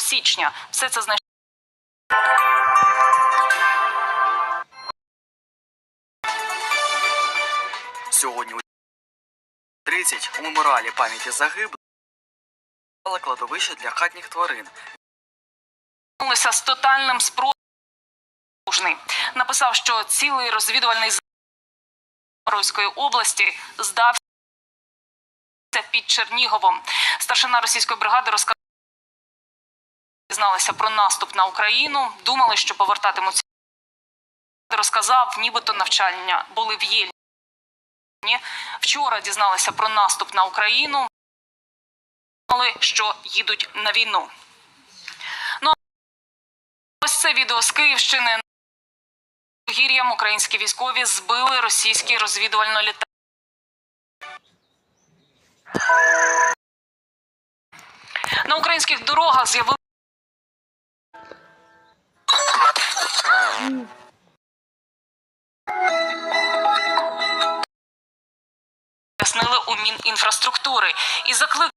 січня. Все це знайшло. Сьогодні у 30 у меморіалі пам'яті загиблих кладовище для хатніх тварин. З тотальним спротивом. Написав, що цілий розвідувальний Запорізької області здався під Черніговом. Старшина російської бригади розказав, дізналися про наступ на Україну, думали, що повертатимуться. Розказав, нібито навчання були в Єльні. Вчора дізналися про наступ на Україну, думали, що їдуть на війну. Ось це відео з Київщини. Гір'ям українські військові збили російський розвідувально літак. На українських дорогах з'явилися пояснили у Мінінфраструктури і закликали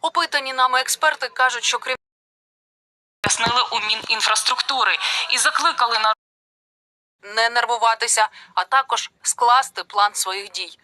Опитані нами експерти кажуть, що крім пояснили у Мінінфраструктури і закликали на не нервуватися, а також скласти план своїх дій.